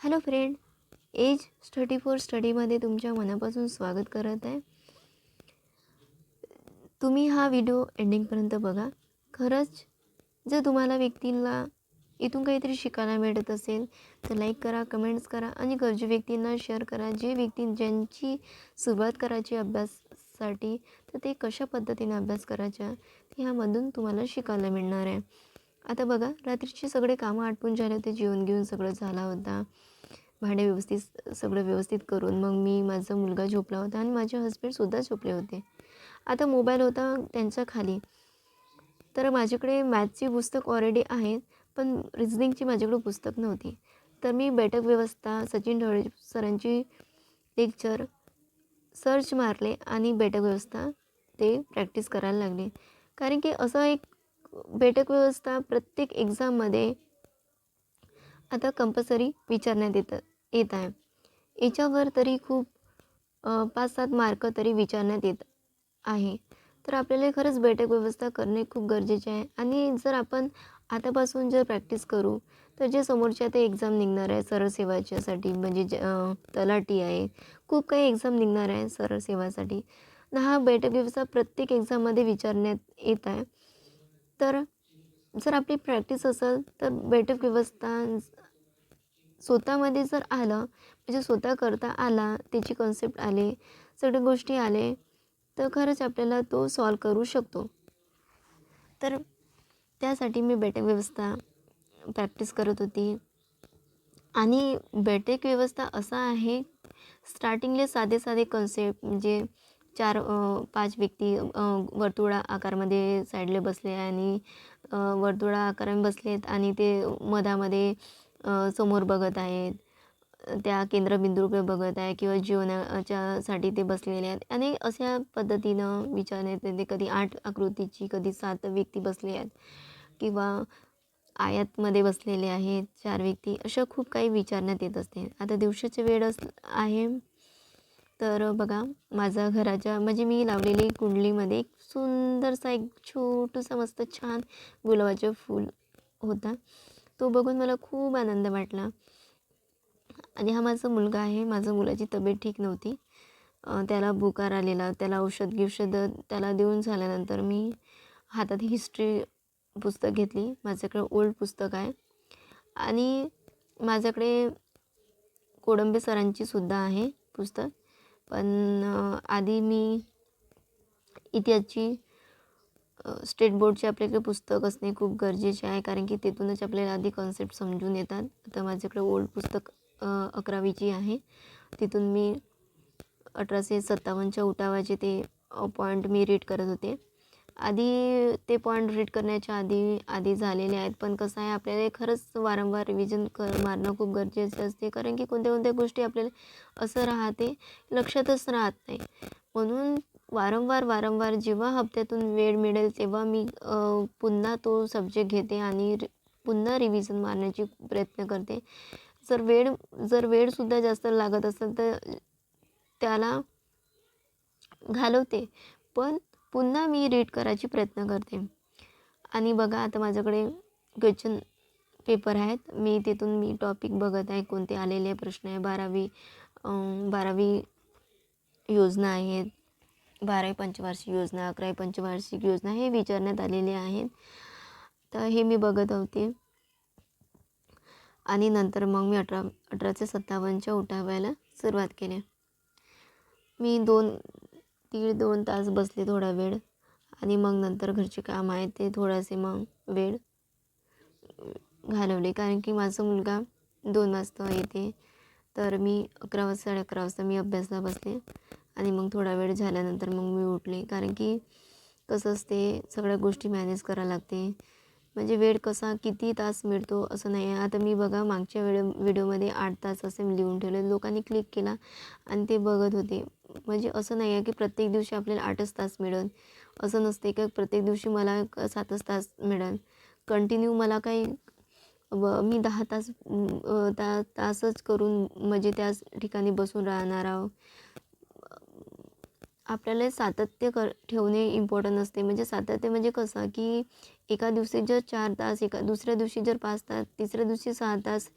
Hello friend edge study for स्टडीमध्ये तुमच्या मनापासून स्वागत करत आहे. तुम्ही हा व्हिडिओ एंडिंगपर्यंत बघा. खरंच जर तुम्हाला व्यक्तींना इथून काहीतरी शिकायला मिळत असेल तर लाईक करा कमेंट्स करा आणि गरजू व्यक्तींना शेअर करा. जे व्यक्ती ज्यांची सुरुवात करायची अभ्यासासाठी तर ते कशा पद्धतीने अभ्यास करायचा ते ह्यामधून तुम्हाला शिकायला मिळणार आहे. आता बघा रात्रीचे सगळे कामं आटपून झाले होते जेवण घेऊन सगळं झाला होता. भांडे व्यवस्थित सगळं व्यवस्थित करून मग मी माझा मुलगा झोपला होता आणि माझे हस्बंडसुद्धा झोपले होते. आता मोबाईल होता त्यांच्या खाली. तर माझ्याकडे मॅथची पुस्तक ऑलरेडी आहेत पण रिझनिंगची माझ्याकडे पुस्तक नव्हती. तर मी बैठक व्यवस्था सचिन ढवळे सरांची लेक्चर सर्च मारले आणि बैठक व्यवस्था ते प्रॅक्टिस करायला लागले. कारण की असं एक बैठक व्यवस्था प्रत्येक एक्झाममध्ये आता कंपल्सरी विचारण्यात येतं येत आहे. याच्यावर तरी खूप पाच सात मार्क तरी विचारण्यात येत आहे. तर आपल्याला खरंच बैठक व्यवस्था करणे खूप गरजेचे आहे. आणि जर आपण आतापासून जर प्रॅक्टिस करू तर जे समोरच्या ते एक्झाम निघणार आहे सरळसेवाच्यासाठी म्हणजे ज तलाटी आहे खूप काही एक्झाम निघणार आहे सरळ सेवासाठी. हा बैठक व्यवस्था प्रत्येक एक्झाममध्ये विचारण्यात येत आहे. तर जर आपली प्रॅक्टिस असेल तर बेटर व्यवस्था स्वतःमध्ये जर आलं म्हणजे स्वतः करता आला त्याची कॉन्सेप्ट आले सगळ्या गोष्टी आले तर खरंच आपल्याला तो सॉल्व करू शकतो. तर त्यासाठी मी बैठक व्यवस्था प्रॅक्टिस करत होती. आणि बैठक व्यवस्था असा आहे स्टार्टिंगले साधे साधे कॉन्सेप्ट म्हणजे चार पाच व्यक्ती वर्तुळा आकारमध्ये साईडला बसले आणि वर्तुळा आकाराने बसलेत आणि ते मधामध्ये समोर बघत आहेत. त्या केंद्रबिंदूकडे बघत आहे किंवा जेवणाच्या साठी ते बसलेले आहेत. आणि अशा पद्धतीनं विचारण्यात येते कधी आठ आकृतीची कधी सात व्यक्ती बसले आहेत किंवा आयातमध्ये बसलेले आहेत चार व्यक्ती अशा खूप काही विचारण्यात येत असते. आता दिवसाची वेळ अस आहे. तर बघा माझा घराच्या म्हणजे मी लावलेली कुंडलीमध्ये एक सुंदरसा एक छोटूसा मस्त छान गुलाबाचं फूल होता. तो बघून मला खूप आनंद वाटला. आणि हा माझा मुलगा आहे माझ्या मुलाची तब्येत ठीक नव्हती. त्याला बुकार आलेला त्याला औषध गिषध त्याला देऊन झाल्यानंतर मी हातात हिस्ट्री पुस्तक घेतली. माझ्याकडे ओल्ड पुस्तक आहे. आणि माझ्याकडे कोडंबे सरांची सुद्धा आहे पुस्तक. पण आधी मी इतिहासची स्टेट बोर्डचे आपल्याकडे पुस्तक असणे खूप गरजेचे आहे. कारण की तिथूनच आपल्याला आधी कॉन्सेप्ट समजून येतात. आता माझ्याकडे ओल्ड पुस्तक अकरावीची आहे. तिथून मी अठराशे सत्तावन्नच्या उठावाचे ते पॉईंट मी रीड करत होते. आधी ते पॉईंट रीड करण्याच्या आधी आधी झालेले आहेत. पण कसं आहे आपल्याला खरंच वारंवार रिव्हिजन कर मारणं खूप गरजेचं असते. कारण की कोणत्या कोणत्या गोष्टी आपल्याला असं राहते लक्षातच राहत नाही. म्हणून वारंवार वारंवार जेव्हा हप्त्यातून वेळ मिळेल तेव्हा मी पुन्हा तो सब्जेक्ट घेते आणि रि- पुन्हा रिव्हिजन मारण्याची प्रयत्न करते. जर वेळ जर वेळसुद्धा जास्त लागत असेल तर त्याला घालवते. पण पुन्हा मी रीड करायची प्रयत्न करते. आणि बघा आता माझ्याकडे क्वेश्चन पेपर आहेत. मी तिथून मी टॉपिक बघत आहे. कोणते आलेले प्रश्न आहे? बारावी बारावी योजना आहेत. बारावी पंचवार्षिक योजना अकरावी पंचवार्षिक योजना हे विचारण्यात आलेले आहेत. तर हे मी बघत होते. आणि नंतर मग मी अठरा अठराशे सत्तावन्नच्या उठावायला सुरुवात केली. मी दोन दीड दोन तास बसले थोडा वेळ आणि मग नंतर घरचे काम आहे ते थोडासे मग वेळ घालवले. कारण की माझा मुलगा दोन वाजता येते. तर मी अकरा वाजता साडे अकरा वाजता मी अभ्यासला बसले आणि मग थोडा वेळ झाल्यानंतर मग मी उठले. कारण की कसं असते सगळ्या गोष्टी मॅनेज करावं लागते. म्हणजे वेळ कसा किती तास मिळतो असं नाही आहे. आता मी बघा मागच्या वेळे व्हिडिओमध्ये आठ तास असे मी लिहून ठेवले. लोकांनी क्लिक केला आणि ते बघत होते. म्हणजे असं नाही आहे की प्रत्येक दिवशी आपल्याला आठच तास मिळेल. असं नसते की प्रत्येक दिवशी मला क- सातच तास मिळेल. कंटिन्यू मला काही ब मी दहा तास अ, ता तासच करून म्हणजे त्याच ठिकाणी बसून राहणार आहो. आपल्याला सातत्य कर ठेवणे इम्पॉर्टंट असते. म्हणजे सातत्य म्हणजे कसं की एका दिवशी जर चार तास एका दुसऱ्या दिवशी जर पाच तास तिसऱ्या दिवशी सहा तास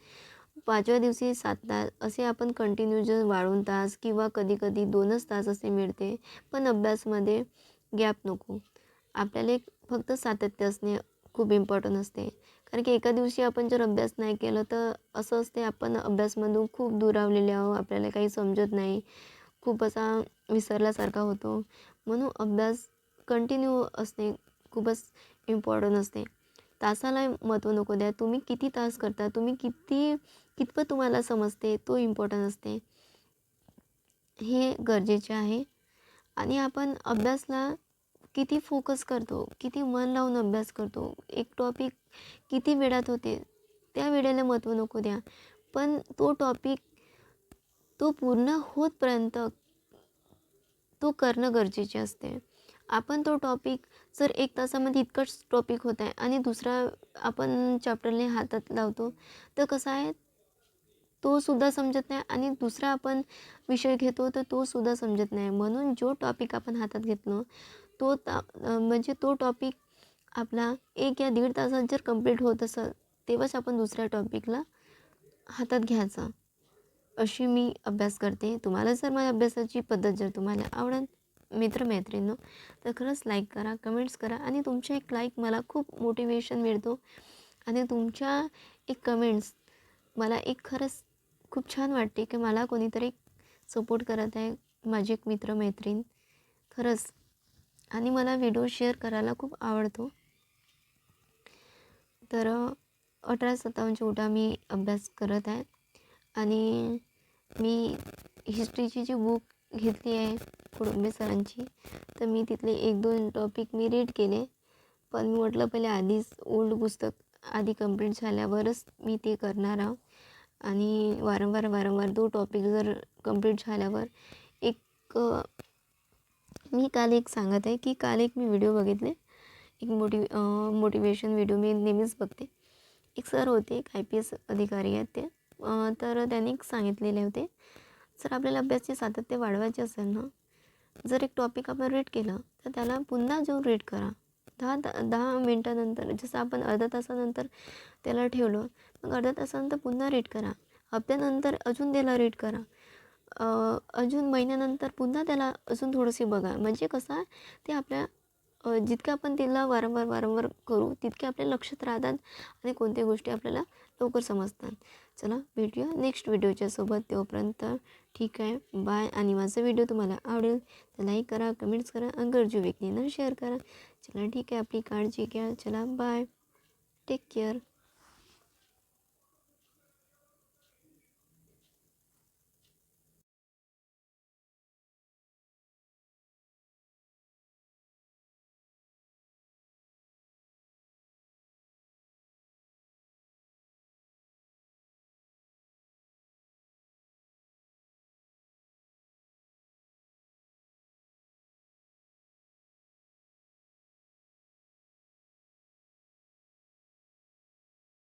पाचव्या दिवशी सात तास असे आपण कंटिन्यू जर वाढून तास किंवा कधीकधी दोनच तास असे मिळते. पण अभ्यासमध्ये गॅप नको. आपल्याला एक फक्त सातत्य असणे खूप इम्पॉर्टंट असते. कारण की एका दिवशी आपण जर अभ्यास नाही केलं तर असं असते आपण अभ्यासमधून खूप दुरावलेले आहो आपल्याला काही समजत नाही. खूप असा विसरल्यासारखा होतो. म्हणून अभ्यास कंटिन्यू असणे खूपच इम्पॉर्टंट असते. तासाला महत्त्व नको द्या. तुम्ही किती तास करता तुम्ही किती कितपत तुम्हाला समजते तो इम्पॉर्टंट असते. हे गरजेचे आहे. आणि आपण अभ्यासला किती फोकस करतो किती मन लावून अभ्यास करतो एक टॉपिक किती वेळात होते त्या वेळेला महत्त्व नको द्या. पण तो टॉपिक तो पूर्ण होतपर्यंत तो करणं गरजेचे असते. आपण तो टॉपिक जर एक तासामध्ये इतकंच टॉपिक होत आहे आणि दुसरा आपण चॅप्टरने हातात लावतो तर कसं आहे? तोसुद्धा समजत नाही आणि दुसरा आपण विषय घेतो तर तोसुद्धा समजत नाही. म्हणून जो टॉपिक आपण हातात घेतलो तो ता म्हणजे तो टॉपिक आपला एक या दीड तासात जर कंप्लीट होत असेल तेव्हाच आपण दुसऱ्या टॉपिकला हातात घ्यायचा. अशी मी अभ्यास करते. तुम्हाला जर माझ्या अभ्यासाची पद्धत जर तुम्हाला आवडेल मित्रमैत्रिणींनो तर खरंच लाईक करा कमेंट्स करा आणि तुमचे एक लाईक मला खूप मोटिवेशन मिळतो. आणि तुमच्या एक कमेंट्स मला एक खरंच खूप छान वाटते की मला कोणीतरी सपोर्ट करत आहे माझी एक मित्रमैत्रीण. खरंच. आणि मला व्हिडिओ शेअर करायला खूप आवडतो. तर अठरा सत्तावन्नच्या उठा मी अभ्यास करत आहे. आणि मी हिस्ट्रीची जी बुक घेतली आहे कुडुंबे सरांची तर मी तिथले एक दोन टॉपिक मी रीड केले. पण मी म्हटलं पहिले आधीच ओल्ड पुस्तक आधी कंप्लीट झाल्यावरच मी ते करणार आहो. आणि वारंवार वारंवार तो टॉपिक जर कंप्लीट झाल्यावर एक मी काल एक सांगत आहे की काल एक मी व्हिडिओ बघितले. एक मोटिव मोटिवेशन व्हिडिओ मी नेहमीच बघते. एक सर होते एक आय पी एस अधिकारी आहेत ते. तर त्यांनी सांगितलेले होते जर आपल्याला अभ्यासचे सातत्य वाढवायचे असेल ना जर एक टॉपिक आपण रीड केलं तर त्याला पुन्हा जाऊन रीड करा. दहा दहा मिनटानंतर जसं आपण अर्धा तासानंतर त्याला ठेवलं मग अर्धा तासानंतर पुन्हा रीड करा. हप्त्यानंतर अजून त्याला रीड करा. अजून महिन्यानंतर पुन्हा त्याला अजून थोडंसे बघा. म्हणजे कसं ते आपल्या जितकं आपण तिला वारंवार वारंवार करू तितके आपल्या लक्षात राहतात आणि कोणत्या गोष्टी आपल्याला लवकर समजतात. चला भेटूया नेक्स्ट व्हिडिओच्या सोबत. तोपर्यंत ठीक आहे. बाय आणि माझा व्हिडिओ तुम्हाला आवडेल तर लाईक करा कमेंट्स करा आणि गरजू व्यक्तींना शेअर करा. चला ठीक आहे. आपली काळजी घ्या. चला बाय टेक केअर